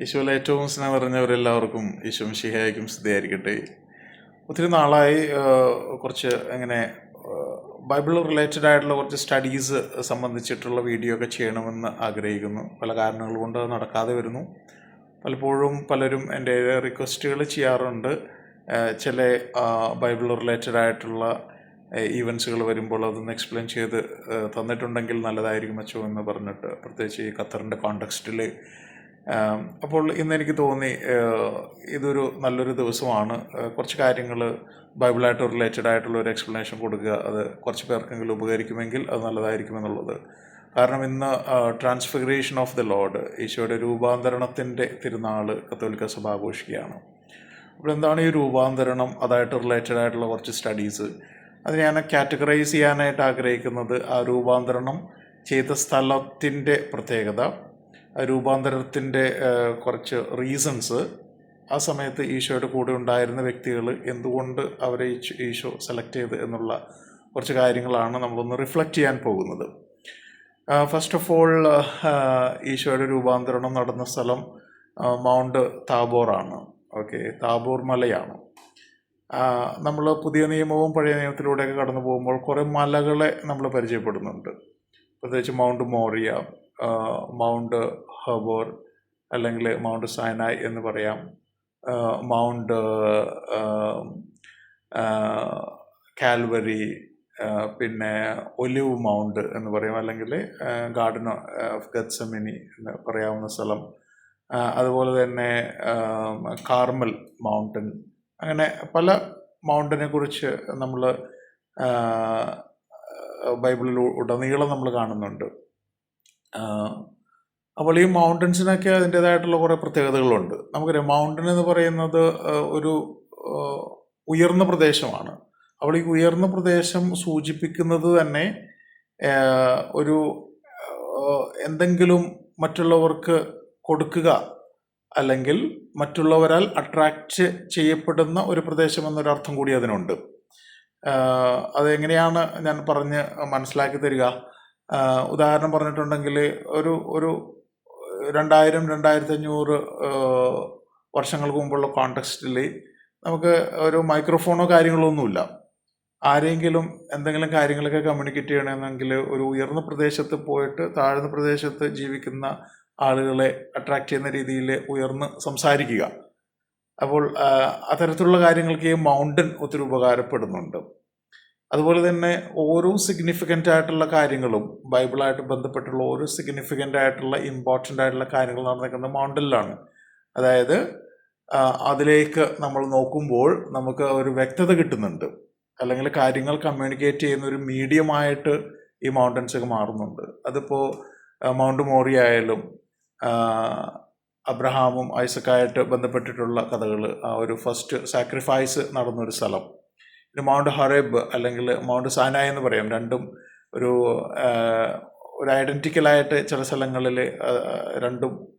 യേശുവിൽ ഏറ്റവും സ്നേഹം നിറഞ്ഞവരെല്ലാവർക്കും യേശു മിശിഹായ്ക്കും സ്ഥിതിയായിരിക്കട്ടെ ഒത്തിരി നാളായി കുറച്ച് ഇങ്ങനെ ബൈബിൾ റിലേറ്റഡ് ആയിട്ടുള്ള കുറച്ച് സ്റ്റഡീസ് സംബന്ധിച്ചിട്ടുള്ള വീഡിയോ ഒക്കെ ചെയ്യണമെന്ന് ആഗ്രഹിക്കുന്നു. പല കാരണങ്ങൾ കൊണ്ട് നടക്കാതെ വരുന്നു. പലപ്പോഴും പലരും എന്റെ റിക്വസ്റ്റുകൾ ചെയ്യാറുണ്ട്. ചില ബൈബിൾ റിലേറ്റഡ് ആയിട്ടുള്ള ഈവൻസുകൾ വരുമ്പോൾ അതൊന്ന് എക്സ്പ്ലെയിൻ ചെയ്ത് തന്നിട്ടുണ്ടെങ്കിൽ നല്ലതായിരിക്കും അച്ചോ എന്ന് പറഞ്ഞിട്ട് പ്രത്യേകിച്ച് ഈ ഖത്തറിന്റെ കോണ്ടക്സ്റ്റിൽ അപ്പോൾ ഇന്ന് എനിക്ക് തോന്നി ഇതൊരു നല്ലൊരു ദിവസമാണ്. കുറച്ച് കാര്യങ്ങൾ ബൈബിളായിട്ട് റിലേറ്റഡ് ആയിട്ടുള്ള ഒരു എക്സ്പ്ലനേഷൻ കൊടുക്കുക. അത് കുറച്ച് പേർക്കെങ്കിലും ഉപകരിക്കുമെങ്കിൽ അത് നല്ലതായിരിക്കുമെന്നുള്ളത് കാരണം ഇന്ന് ട്രാൻസ്ഫിഗറേഷൻ ഓഫ് ദ ലോഡ് ഈശോയുടെ രൂപാന്തരണത്തിന്റെ തിരുനാൾ കത്തോലിക്ക സഭ ആഘോഷിക്കുകയാണ്. അപ്പോൾ എന്താണ് ഈ രൂപാന്തരണം? അതായിട്ട് റിലേറ്റഡ് ആയിട്ടുള്ള കുറച്ച് സ്റ്റഡീസ് അത് ഞാൻ കാറ്റഗറൈസ് ചെയ്യാനായിട്ട് ആഗ്രഹിക്കുന്നത് ആ രൂപാന്തരണം ചെയ്ത സ്ഥലത്തിന്റെ പ്രത്യേകത. രൂപാന്തരത്തിന്റെ കുറച്ച് റീസൺസ് ആ സമയത്ത് ഈശോയുടെ കൂടെ ഉണ്ടായിരുന്ന വ്യക്തികൾ എന്തുകൊണ്ട് അവരെ ഈശോ- സെലക്ട് ചെയ്ത് എന്നുള്ള കുറച്ച് കാര്യങ്ങളാണ് നമ്മളൊന്ന് റിഫ്ലക്റ്റ് ചെയ്യാൻ പോകുന്നത്. ഫസ്റ്റ് ഓഫ് ഓൾ ഈശോയുടെ രൂപാന്തരണം നടന്ന സ്ഥലം മൗണ്ട് താബോറാണ് ഓക്കെ താബോർ മലയാണ്. നമ്മൾ പുതിയ നിയമവും പഴയ നിയമത്തിലൂടെയൊക്കെ കടന്നു പോകുമ്പോൾ കുറേ മലകളെ നമ്മൾ പരിചയപ്പെടുന്നുണ്ട്. പ്രത്യേകിച്ച് മൗണ്ട് മോറിയ മൗണ്ട് ഹബോർ അല്ലെങ്കിൽ മൗണ്ട് സൈനായ് എന്ന് പറയാം. മൗണ്ട് കാൽവരി പിന്നെ ഒലിവ് മൗണ്ട് എന്ന് പറയും. അല്ലെങ്കിൽ ഗാർഡൻ ഓഫ് ഗത്സമിനി എന്ന് പറയാവുന്ന സ്ഥലം. അതുപോലെ തന്നെ കാർമൽ മൗണ്ടൻ. അങ്ങനെ പല മൗണ്ടനെ കുറിച്ച് നമ്മൾ ബൈബിളിൽ ഉടനീളം നമ്മൾ കാണുന്നുണ്ട്. അപ്പോൾ ഈ മൗണ്ടൻസിനൊക്കെ അതിന്റേതായിട്ടുള്ള കുറേ പ്രത്യേകതകളുണ്ട്. നമുക്കറിയാം മൗണ്ടൻ എന്ന് പറയുന്നത് ഒരു ഉയർന്ന പ്രദേശമാണ്. അപ്പോൾ ഈ ഉയർന്ന പ്രദേശം സൂചിപ്പിക്കുന്നത് തന്നെ ഒരു എന്തെങ്കിലും മറ്റുള്ളവർക്ക് കൊടുക്കുക അല്ലെങ്കിൽ മറ്റുള്ളവരാൽ അട്രാക്റ്റ് ചെയ്യപ്പെടുന്ന ഒരു പ്രദേശം എന്നൊരർത്ഥം കൂടി അതിനുണ്ട്. അതെങ്ങനെയാണ് ഞാൻ പറഞ്ഞ് മനസ്സിലാക്കി തരിക? ഉദാഹരണം പറഞ്ഞിട്ടുണ്ടെങ്കിൽ ഒരു ഒരു രണ്ടായിരം രണ്ടായിരത്തി അഞ്ഞൂറ് വർഷങ്ങൾക്ക് മുമ്പുള്ള കോണ്ടെക്സ്റ്റിൽ നമുക്ക് ഒരു മൈക്രോഫോണോ കാര്യങ്ങളോ ഒന്നുമില്ല. ആരെങ്കിലും എന്തെങ്കിലും കാര്യങ്ങളൊക്കെ കമ്മ്യൂണിക്കേറ്റ് ചെയ്യണമെന്നെങ്കിൽ ഒരു ഉയർന്ന പ്രദേശത്ത് പോയിട്ട് താഴ്ന്ന പ്രദേശത്ത് ജീവിക്കുന്ന ആളുകളെ അട്രാക്റ്റ് ചെയ്യുന്ന രീതിയിൽ ഉയർന്ന് സംസാരിക്കുക. അപ്പോൾ അത്തരത്തിലുള്ള കാര്യങ്ങൾക്ക് ഈ മൗണ്ടൻ ഒത്തിരി ഉപകാരപ്പെടുന്നുണ്ട്. അതുപോലെ തന്നെ ഓരോ സിഗ്നിഫിക്കന്റ് ആയിട്ടുള്ള കാര്യങ്ങളും ബൈബിളായിട്ട് ബന്ധപ്പെട്ടുള്ള ഓരോ സിഗ്നിഫിക്കന്റ് ആയിട്ടുള്ള ഇമ്പോർട്ടന്റ് ആയിട്ടുള്ള കാര്യങ്ങൾ നടന്നിരിക്കുന്നത് മൗണ്ടനിലാണ് അതായത് അതിലേക്ക് നമ്മൾ നോക്കുമ്പോൾ നമുക്ക് ഒരു വ്യക്തത കിട്ടുന്നുണ്ട്. അല്ലെങ്കിൽ കാര്യങ്ങൾ കമ്മ്യൂണിക്കേറ്റ് ചെയ്യുന്ന ഒരു മീഡിയമായിട്ട് ഈ മൗണ്ടൻസ് ഒക്കെ മാറുന്നുണ്ട്. അതിപ്പോൾ മൗണ്ട് മോറി ആയാലും അബ്രഹാമും ഐസക്കായിട്ട് ബന്ധപ്പെട്ടിട്ടുള്ള കഥകൾ ആ ഒരു ഫസ്റ്റ് സാക്രിഫൈസ് നടന്നൊരു സ്ഥലം. പിന്നെ മൗണ്ട് ഹറേബ് അല്ലെങ്കിൽ മൗണ്ട് സാനായ എന്ന് പറയാം. രണ്ടും ഒരു ഒരു ഐഡന്റിക്കലായിട്ട് ചില സ്ഥലങ്ങളിൽ രണ്ടും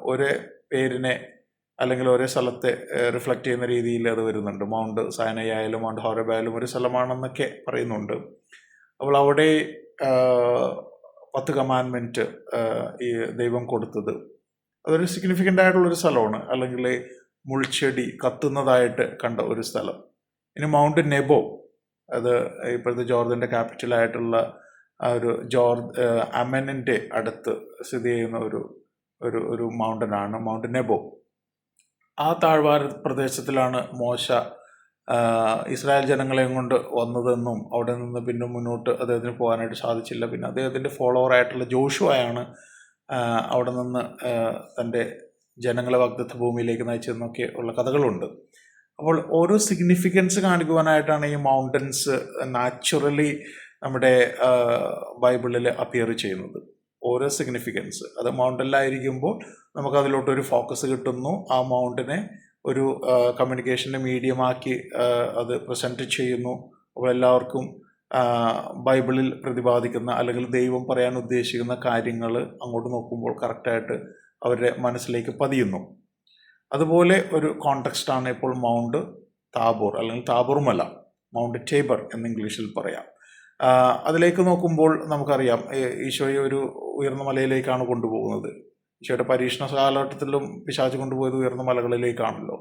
ഒരേ പേരിനെ അല്ലെങ്കിൽ ഒരേ സ്ഥലത്തെ റിഫ്ലക്റ്റ് ചെയ്യുന്ന രീതിയിൽ അത് വരുന്നുണ്ട്. മൗണ്ട് സാനയ ആയാലും മൗണ്ട് ഹോറബ് ആയാലും ഒരു സ്ഥലമാണെന്നൊക്കെ പറയുന്നുണ്ട്. അപ്പോൾ അവിടെ പത്ത് കമാൻമെന്റ് ഈ ദൈവം കൊടുത്തത്. അതൊരു സിഗ്നിഫിക്കന്റ് ആയിട്ടുള്ളൊരു സ്ഥലമാണ്. അല്ലെങ്കിൽ മുൾച്ചെടി കത്തുന്നതായിട്ട് കണ്ട ഒരു സ്ഥലം. ഇനി മൗണ്ട് നെബോ അത് ഇപ്പോഴത്തെ ജോർദന്റെ ക്യാപിറ്റലായിട്ടുള്ള ആ ഒരു ജോർ അമനിന്റെ അടുത്ത് സ്ഥിതി ചെയ്യുന്ന ഒരു ഒരു ഒരു മൗണ്ടനാണ് മൗണ്ട് നെബോ. ആ താഴ്വാര പ്രദേശത്തിലാണ് മോശ ഇസ്രായേൽ ജനങ്ങളെയും കൊണ്ട് വന്നതെന്നും അവിടെ നിന്ന് പിന്നെ മുന്നോട്ട് അദ്ദേഹത്തിന് പോകാനായിട്ട് സാധിച്ചില്ല. പിന്നെ അദ്ദേഹത്തിന്റെ ഫോളോവർ ആയിട്ടുള്ള ജോഷുവായാണ് അവിടെ നിന്ന് തന്റെ ജനങ്ങളെ വാഗ്ദത്ത ഭൂമിയിലേക്ക് നയിച്ചതെന്നൊക്കെ ഉള്ള കഥകളുണ്ട്. അപ്പോൾ ഓരോ സിഗ്നിഫിക്കൻസ് കാണിക്കുവാനായിട്ടാണ് ഈ മൗണ്ടൻസ് നാച്ചുറലി നമ്മുടെ ബൈബിളിൽ അപ്പിയർ ചെയ്യുന്നത്. ഓരോ സിഗ്നിഫിക്കൻസ് അത് മൗണ്ടനിലായിരിക്കുമ്പോൾ നമുക്ക് അതിലോട്ടൊരു ഫോക്കസ് കിട്ടുന്നു. ആ മൗണ്ടിനെ ഒരു കമ്മ്യൂണിക്കേഷന്റെ മീഡിയമാക്കി അത് പ്രസന്റ് ചെയ്യുന്നു. അപ്പോൾ എല്ലാവർക്കും ബൈബിളിൽ പ്രതിപാദിക്കുന്ന അല്ലെങ്കിൽ ദൈവം പറയാൻ ഉദ്ദേശിക്കുന്ന കാര്യങ്ങൾ അങ്ങോട്ട് നോക്കുമ്പോൾ കറക്റ്റായിട്ട് അവരുടെ മനസ്സിലേക്ക് പതിയുന്നു. അതുപോലെ ഒരു കോണ്ടെക്സ്റ്റാണ് ഇപ്പോൾ മൗണ്ട് താബോർ അല്ലെങ്കിൽ താബോർ മല മൗണ്ട് ടേബർ എന്ന് ഇംഗ്ലീഷിൽ പറയാം. അതിലേക്ക് നോക്കുമ്പോൾ നമുക്കറിയാം ഈശോയെ ഒരു ഉയർന്ന മലയിലേക്കാണ് കൊണ്ടുപോകുന്നത്. ഈശോയുടെ പരീക്ഷണ കാലഘട്ടത്തിലും പിശാച്ച് കൊണ്ടുപോയത് ഉയർന്ന മലകളിലേക്കാണല്ലോ.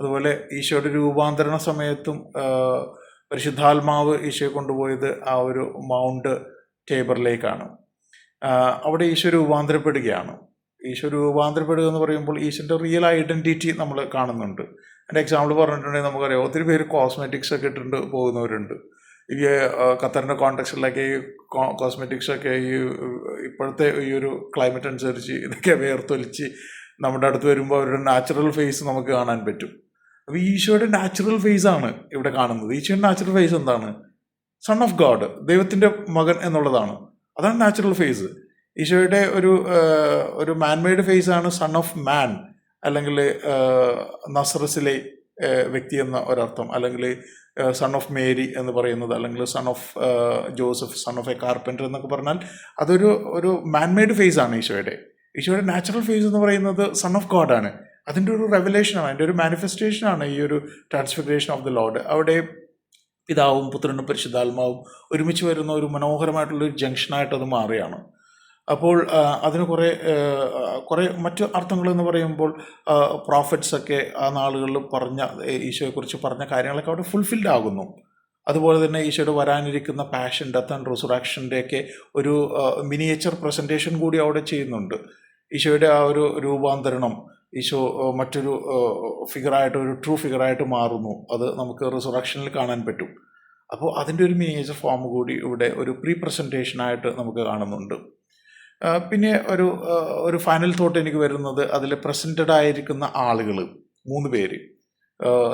അതുപോലെ ഈശോയുടെ രൂപാന്തരണ സമയത്തും പരിശുദ്ധാത്മാവ് ഈശോയെ കൊണ്ടുപോയത് ആ ഒരു മൗണ്ട് ടേബറിലേക്കാണ് അവിടെ ഈശോ രൂപാന്തരപ്പെടുകയാണ്. ഈശോ രൂപാന്തരപ്പെടുക എന്ന് പറയുമ്പോൾ ഈശോന്റെ റിയൽ ഐഡന്റിറ്റി നമ്മൾ കാണുന്നുണ്ട്. എന്റെ എക്സാമ്പിൾ പറഞ്ഞിട്ടുണ്ടെങ്കിൽ നമുക്കറിയാം. ഒത്തിരി പേര് കോസ്മെറ്റിക്സ് ഒക്കെ ഇട്ടിട്ട് പോകുന്നവരുണ്ട്. ഈ ഖത്തറിന്റെ കോൺടാക്സിലൊക്കെ ഈ കോസ്മെറ്റിക്സൊക്കെ ഈ ഇപ്പോഴത്തെ ഈ ഒരു ക്ലൈമറ്റ് അനുസരിച്ച് ഇതൊക്കെ വേർത്തൊലിച്ച് നമ്മുടെ അടുത്ത് വരുമ്പോൾ അവരുടെ നാച്ചുറൽ ഫേസ് നമുക്ക് കാണാൻ പറ്റും. അപ്പോൾ ഈശോയുടെ നാച്ചുറൽ ഫേസ് ആണ് ഇവിടെ കാണുന്നത്. ഈശോയുടെ നാച്ചുറൽ ഫേസ് എന്താണ്? സൺ ഓഫ് ഗോഡ് ദൈവത്തിന്റെ മകൻ എന്നുള്ളതാണ്. അതാണ് നാച്ചുറൽ ഫേസ് ഈശോയുടെ ഒരു ഒരു മാൻമെയ്ഡ് ഫേസ് ആണ് സൺ ഓഫ് മാൻ അല്ലെങ്കിൽ നസറസിലെ വ്യക്തി എന്ന ഒരർത്ഥം. അല്ലെങ്കിൽ സൺ ഓഫ് മേരി എന്ന് പറയുന്നത് അല്ലെങ്കിൽ son of Joseph son of a carpenter എന്നൊക്കെ പറഞ്ഞാൽ അതൊരു ഒരു മാൻമെയ്ഡ് ഫേസ് ആണ് ഈശോയുടെ. ഈശോയുടെ നാച്ചുറൽ ഫേസ് എന്ന് പറയുന്നത് സൺ ഓഫ് ഗോഡ് ആണ്. അതിന്റെ ഒരു റെവലേഷനാണ് അതിന്റെ ഒരു മാനിഫെസ്റ്റേഷനാണ് ഈ ഒരു ട്രാൻസ്ഫിഗറേഷൻ ഓഫ് ദി ലോഡ് അവിടെ പിതാവും പുത്രനും പരിശുദ്ധാത്മാവും ഒരുമിച്ച് വരുന്ന ഒരു മനോഹരമായിട്ടുള്ള ഒരു ജംഗ്ഷനായിട്ട് അത് മാറുകയാണ്. അപ്പോൾ അതിന് കുറേ കുറേ മറ്റ് അർത്ഥങ്ങളെന്ന് പറയുമ്പോൾ പ്രോഫിറ്റ്സൊക്കെ ആ നാളുകളിൽ പറഞ്ഞ ഈശോയെക്കുറിച്ച് പറഞ്ഞ കാര്യങ്ങളൊക്കെ അവിടെ ഫുൾഫിൽഡ് ആകുന്നു. അതുപോലെ തന്നെ ഈശോയുടെ വരാനിരിക്കുന്ന പാഷൻ ഡെത്ത് ആൻഡ് റിസുറാക്ഷന്റെ ഒക്കെ ഒരു മിനിയേച്ചർ പ്രസന്റേഷൻ കൂടി അവിടെ ചെയ്യുന്നുണ്ട്. ഈശോയുടെ ആ ഒരു രൂപാന്തരണം ഈശോ മറ്റൊരു ഫിഗറായിട്ട് ഒരു ട്രൂ ഫിഗറായിട്ട് മാറുന്നു. അത് നമുക്ക് റിസുറാക്ഷനിൽ കാണാൻ പറ്റും. അപ്പോൾ അതിന്റെ ഒരു മിനിയേച്ചർ ഫോം കൂടി ഇവിടെ ഒരു പ്രീ പ്രസന്റേഷനായിട്ട് നമുക്ക് കാണുന്നുണ്ട്. പിന്നെ ഒരു ഒരു ഫൈനൽ തോട്ട് എനിക്ക് വരുന്നത് അതിൽ പ്രസന്റഡ് ആയിരിക്കുന്ന ആളുകൾ മൂന്ന് പേര്.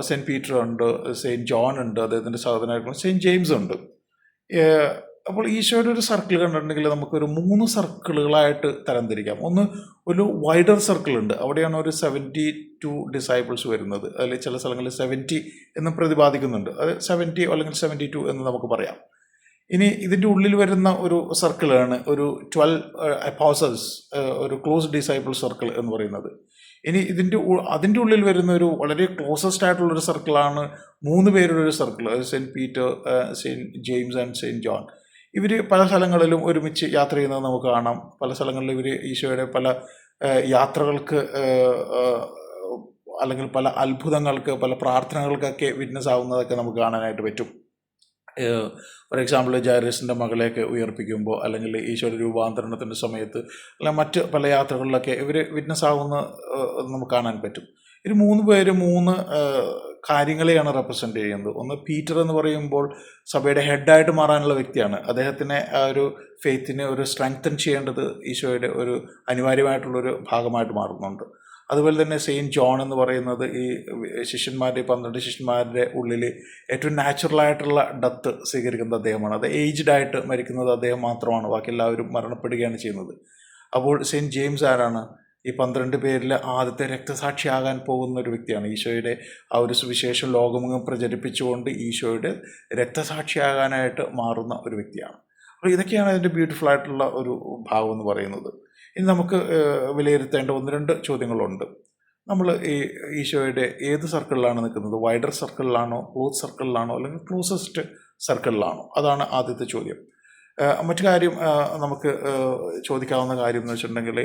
സെന്റ് പീറ്റർ ഉണ്ട് സെയിന്റ് ജോൺ ഉണ്ട് അദ്ദേഹത്തിന്റെ സഹോദരനായിട്ടുള്ള സെയിന്റ് ജെയിംസ് ഉണ്ട്. അപ്പോൾ ഈശോയുടെ ഒരു സർക്കിൾ കണ്ടിട്ടുണ്ടെങ്കിൽ നമുക്കൊരു മൂന്ന് സർക്കിളുകളായിട്ട് തരംതിരിക്കാം. ഒന്ന് ഒരു വൈഡർ സർക്കിൾ ഉണ്ട്. അവിടെയാണ് ഒരു സെവന്റി ടു ഡിസൈബിൾസ് വരുന്നത്. അതിൽ ചില സ്ഥലങ്ങളിൽ സെവന്റി എന്ന് പ്രതിപാദിക്കുന്നുണ്ട്. അത് സെവന്റി അല്ലെങ്കിൽ സെവന്റി ടു എന്ന് നമുക്ക് പറയാം. ഇനി ഇതിന്റെ ഉള്ളിൽ വരുന്ന ഒരു സർക്കിളാണ് ഒരു ട്വൽവ് അപ്പോസൽസ് ഒരു ക്ലോസ് ഡിസൈബിൾ സർക്കിൾ എന്ന് പറയുന്നത്. ഇനി ഇതിന്റെ അതിന്റെ ഉള്ളിൽ വരുന്ന ഒരു വളരെ ക്ലോസസ്റ്റ് ആയിട്ടുള്ളൊരു സർക്കിളാണ് മൂന്ന് പേരുടെ ഒരു circle saint Peter saint James and saint John ഇവർ പല സ്ഥലങ്ങളിലും ഒരുമിച്ച് യാത്ര ചെയ്യുന്നത് നമുക്ക് കാണാം. പല സ്ഥലങ്ങളിലും ഇവർ ഈശോയുടെ പല യാത്രകൾക്ക് അല്ലെങ്കിൽ പല അത്ഭുതങ്ങൾക്ക് പല പ്രാർത്ഥനകൾക്കൊക്കെ വിറ്റ്നസ് ആവുന്നതൊക്കെ നമുക്ക് കാണാനായിട്ട് പറ്റും. ഫോർ എക്സാമ്പിൾ ജാരസിന്റെ മകളെയൊക്കെ ഉയർപ്പിക്കുമ്പോൾ അല്ലെങ്കിൽ ഈശോയുടെ രൂപാന്തരണത്തിന്റെ സമയത്ത് അല്ലെങ്കിൽ മറ്റ് പല യാത്രകളിലൊക്കെ ഇവർ വിറ്റ്നസ് ആവുന്ന നമുക്ക് കാണാൻ പറ്റും. ഇത് മൂന്ന് പേര് മൂന്ന് കാര്യങ്ങളെയാണ് റെപ്രസെന്റ് ചെയ്യുന്നത്. ഒന്ന് പീറ്റർ എന്ന് പറയുമ്പോൾ സഭയുടെ ഹെഡായിട്ട് മാറാനുള്ള വ്യക്തിയാണ്. അദ്ദേഹത്തിനെ ആ ഒരു ഫെയ്ത്തിനെ ഒരു സ്ട്രെങ്തൻ ചെയ്യേണ്ടത് ഈശോയുടെ ഒരു അനിവാര്യമായിട്ടുള്ളൊരു ഭാഗമായിട്ട് മാറുന്നുണ്ട്. അതുപോലെ തന്നെ സെയിന്റ് ജോൺ എന്ന് പറയുന്നത് ഈ ശിഷ്യന്മാരുടെ പന്ത്രണ്ട് ശിഷ്യന്മാരുടെ ഉള്ളിൽ ഏറ്റവും നാച്ചുറലായിട്ടുള്ള ഡെത്ത് സ്വീകരിക്കുന്നത് അദ്ദേഹമാണ്. അത് ഏജ്ഡ് ആയിട്ട് മരിക്കുന്നത് അദ്ദേഹം മാത്രമാണ്. ബാക്കി എല്ലാവരും മരണപ്പെടുകയാണ് ചെയ്യുന്നത്. അപ്പോൾ സെയിന്റ് ജെയിംസ് ആരാണ്? ഈ പന്ത്രണ്ട് പേരിൽ ആദ്യത്തെ രക്തസാക്ഷിയാകാൻ പോകുന്ന ഒരു വ്യക്തിയാണ്. ഈശോയുടെ ആ ഒരു സുവിശേഷം ലോകമെങ്ങും പ്രചരിപ്പിച്ചുകൊണ്ട് ഈശോയുടെ രക്തസാക്ഷിയാകാനായിട്ട് മാറുന്ന ഒരു വ്യക്തിയാണ്. അപ്പോൾ ഇതൊക്കെയാണ് അതിന്റെ ബ്യൂട്ടിഫുൾ ആയിട്ടുള്ള ഒരു ഭാവം എന്ന് പറയുന്നത്. ഇനി നമുക്ക് വിലയിരുത്തേണ്ട ഒന്ന് രണ്ട് ചോദ്യങ്ങളുണ്ട്. നമ്മൾ ഈ ഈശോയുടെ ഏത് സർക്കിളിലാണ് നിൽക്കുന്നത്? വൈഡർ സർക്കിളിലാണോ ക്ലോസ് സർക്കിളിലാണോ അല്ലെങ്കിൽ ക്ലോസസ്റ്റ് സർക്കിളിലാണോ അതാണ് ആദ്യത്തെ ചോദ്യം. മറ്റു കാര്യം നമുക്ക് ചോദിക്കാവുന്ന കാര്യം എന്ന് വെച്ചിട്ടുണ്ടെങ്കിൽ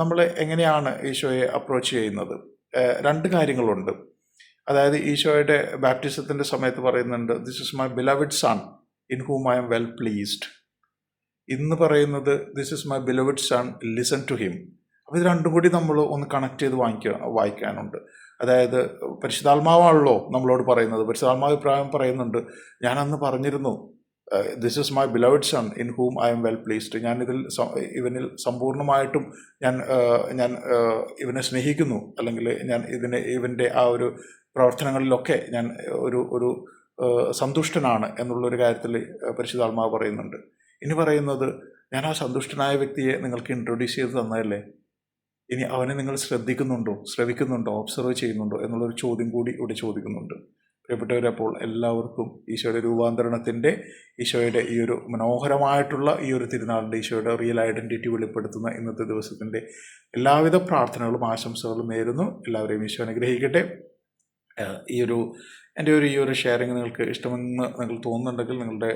നമ്മൾ എങ്ങനെയാണ് ഈശോയെ അപ്രോച്ച് ചെയ്യുന്നത്? രണ്ട് കാര്യങ്ങളുണ്ട്. അതായത് ഈശോയുടെ ബാപ്റ്റിസത്തിന്റെ സമയത്ത് പറയുന്നുണ്ട് this is my beloved son in whom I am well pleased ഇന്ന് പറയുന്നത് this is my beloved son listen to him അപ്പോൾ ഇത് രണ്ടും കൂടി നമ്മൾ ഒന്ന് കണക്ട് ചെയ്ത് വാങ്ങിക്കുക വായിക്കാനുണ്ട്. അതായത് പരിശുദ്ധാത്മാവാണല്ലോ നമ്മളോട് പറയുന്നത്. പരിശുദ്ധാത്മാവ് അഭിപ്രായം പറയുന്നുണ്ട് ഞാനന്ന് പറഞ്ഞിരുന്നു this is my beloved son in whom I am well pleased ഞാൻ ഇതിൽ ഇവനിൽ സമ്പൂർണമായിട്ടും ഞാൻ ഞാൻ ഇവനെ സ്നേഹിക്കുന്നു. അല്ലെങ്കിൽ ഞാൻ ഇതിനെ ഇവന്റെ ആ ഒരു പ്രവർത്തനങ്ങളിലൊക്കെ ഞാൻ ഒരു ഒരു സന്തുഷ്ടനാണ് എന്നുള്ളൊരു കാര്യത്തിൽ പരിശുദ്ധാത്മാവ് പറയുന്നുണ്ട്. ഇനി പറയുന്നത് ഞാൻ ആ സന്തുഷ്ടനായ വ്യക്തിയെ നിങ്ങൾക്ക് ഇൻട്രൊഡ്യൂസ് ചെയ്ത് തന്നതല്ലേ? ഇനി അവനെ നിങ്ങൾ ശ്രദ്ധിക്കുന്നുണ്ടോ? ശ്രവിക്കുന്നുണ്ടോ? ഒബ്സർവ് ചെയ്യുന്നുണ്ടോ? എന്നുള്ളൊരു ചോദ്യം കൂടി ഇവിടെ ചോദിക്കുന്നുണ്ട്. പ്രിയപ്പെട്ടവരപ്പോൾ എല്ലാവർക്കും ഈശോയുടെ രൂപാന്തരണത്തിന്റെ ഈശോയുടെ ഈ ഒരു മനോഹരമായിട്ടുള്ള ഈ ഒരു തിരുനാളിന്റെ ഈശോയുടെ റിയൽ ഐഡന്റിറ്റി വെളിപ്പെടുത്തുന്ന ഇന്നത്തെ ദിവസത്തിന്റെ എല്ലാവിധ പ്രാർത്ഥനകളും ആശംസകളും നേരുന്നു. എല്ലാവരെയും ഈശോ അനുഗ്രഹിക്കട്ടെ. ഈ ഒരു എന്റെ ഒരു ഈ ഒരു ഷെയറിങ് നിങ്ങൾക്ക് ഇഷ്ടമെന്ന് നിങ്ങൾ തോന്നുന്നുണ്ടെങ്കിൽ നിങ്ങളുടെ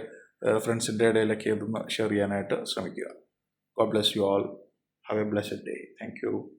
ഫ്രണ്ട്സിന്റെ ഇടയിലൊക്കെ ഇതൊന്ന് ഷെയർ ചെയ്യാനായിട്ട് ശ്രമിക്കുക. God bless you all have a blessed day thank you